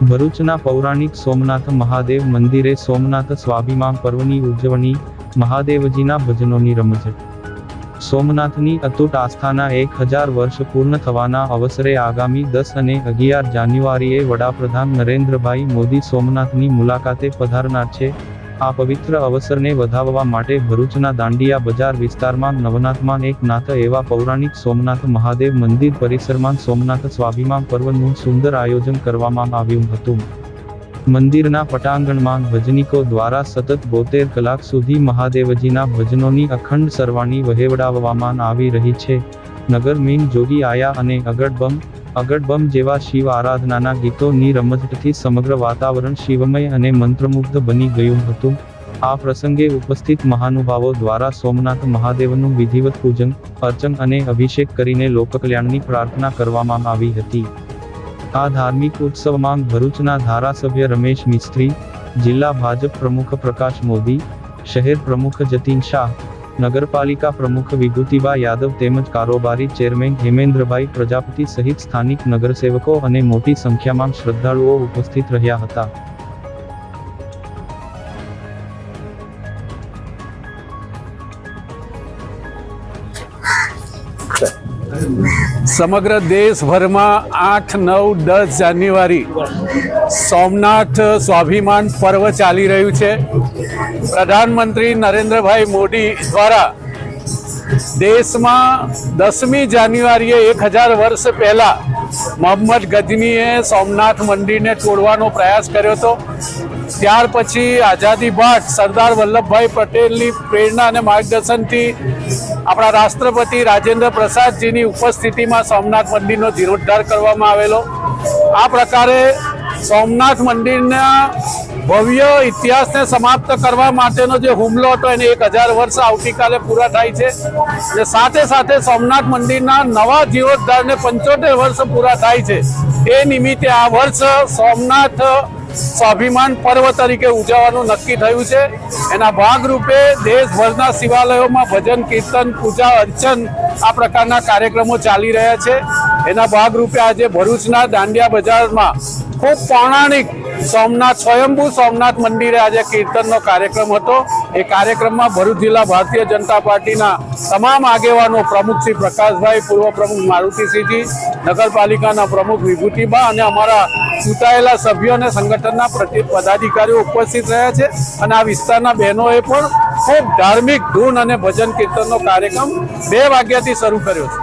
ભરૂચના પૌરાણિક સોમનાથ મહાદેવ મંદિરે સોમનાથ સ્વાભિમાન પર્વની ઉજવણી, મહાદેવજીના ભજનોની રમઝટ સોમનાથની અતૂટ આસ્થાના એક હજાર વર્ષ પૂર્ણ થવાના અવસરે આગામી દસ અને અગિયાર જાન્યુઆરીએ વડાપ્રધાન નરેન્દ્રભાઈ મોદી સોમનાથની મુલાકાતે પધારનાર છે. આ પવિત્ર અવસરને વધાવવા માટે ભરૂચના દાંડિયા બજાર વિસ્તારમાં નવનાથમાં એક નાથ એવા પૌરાણિક સોમનાથ મહાદેવ મંદિર પરિસરમાં સોમનાથ સ્વાભિમાન પર્વનું સુંદર આયોજન કરવામાં આવ્યું હતું. મંદિરના પટાંગણમાં ભજનિકો દ્વારા સતત બોતેર કલાક સુધી મહાદેવજીના ભજનોની અખંડ સરવાણી વહેવડાવવામાં આવી રહી છે. નગર મીન જોગી આયા અને અગડબમ અગડબમ જેવા શિવ આરાધનાના ગીતોની રમઝટથી સમગ્ર વાતાવરણ શિવમય અને મંત્રમુગ્ધ બની ગયું હતું. આ પ્રસંગે ઉપસ્થિત મહાનુભાવો દ્વારા સોમનાથ મહાદેવનું વિધિવત પૂજન, અર્ચન અને અભિષેક કરીને લોકકલ્યાણની પ્રાર્થના કરવામાં આવી હતી. આ ધાર્મિક ઉત્સવમાં ભરૂચના ધારાસભ્ય રમેશ મિસ્ત્રી, જિલ્લા ભાજપ પ્રમુખ પ્રકાશ મોદી, શહેર પ્રમુખ જતીન શાહ નગરપાલિકા પ્રમુખ વિભૂતિબા યાદવ તેમજ કારોબારી ચેરમેન હેમેન્દ્રભાઈ પ્રજાપતિ સહિત સ્થાનિક નગરસેવકો અને મોટી સંખ્યામાં શ્રદ્ધાળુઓ ઉપસ્થિત રહ્યા હતા. સમગ્ર દેશભરમાં આઠ, નવ, દસ જાન્યુઆરી સોમનાથ સ્વાભિમાન પર્વ ચાલી રહ્યું છે. પ્રધાનમંત્રી નરેન્દ્રભાઈ મોદી દ્વારા દેશમાં દસમી જાન્યુઆરીએ એક હજાર વર્ષ પહેલાં મોહમ્મદ ગજનીએ સોમનાથ મંદિરને તોડવાનો પ્રયાસ કર્યો હતો. ત્યાર પછી આઝાદી બાદ સરદાર વલ્લભભાઈ પટેલની પ્રેરણા અને માર્ગદર્શનથી આપણા રાષ્ટ્રપતિ રાજેન્દ્ર પ્રસાદજીની ઉપસ્થિતિમાં સોમનાથ મંદિરનો જીર્ણોદ્ધાર કરવામાં આવેલો. આ પ્રકારે સોમનાથ મંદિરના ભવ્ય ઇતિહાસને સમાપ્ત કરવા માટેનો જે હુમલો હતો એને એક હજાર વર્ષ આવતીકાલે પૂરા થાય છે અને સાથે સાથે સોમનાથ મંદિરના નવા જીર્ણોદ્ધારને પંચોતેર વર્ષ પૂરા થાય છે. એ નિમિત્તે આ વર્ષ સોમનાથ સ્વાભિમાન પર્વ તરીકે ઉજવવાનું નક્કી થયું છે. એના ભાગરૂપે દેશભરના શિવાલયોમાં ભજન, કીર્તન, પૂજા, અર્ચન આ પ્રકારના કાર્યક્રમો ચાલી રહ્યા છે. એના ભાગરૂપે આજે ભરૂચના દાંડિયા બજારમાં ખૂબ પૌરાણિક સોમનાથ, સ્વયંભૂ સોમનાથ મંદિરે આજે કીર્તનનો કાર્યક્રમ હતો. એ કાર્યક્રમમાં ભરૂચ જિલ્લા ભારતીય જનતા પાર્ટીના તમામ આગેવાનો પ્રમુખ શ્રી પ્રકાશભાઈ, પૂર્વ પ્રમુખ મારુતિસિંહજી, નગરપાલિકાના પ્રમુખ વિભૂતિબા અને અમારા ચૂંટાયેલા સભ્યો અને સંગઠનના પદાધિકારીઓ ઉપસ્થિત રહ્યા છે. અને આ વિસ્તારના બહેનોએ પણ ખૂબ ધાર્મિક ધૂન અને ભજન કીર્તનનો કાર્યક્રમ બે વાગ્યાથી શરૂ કર્યો છે.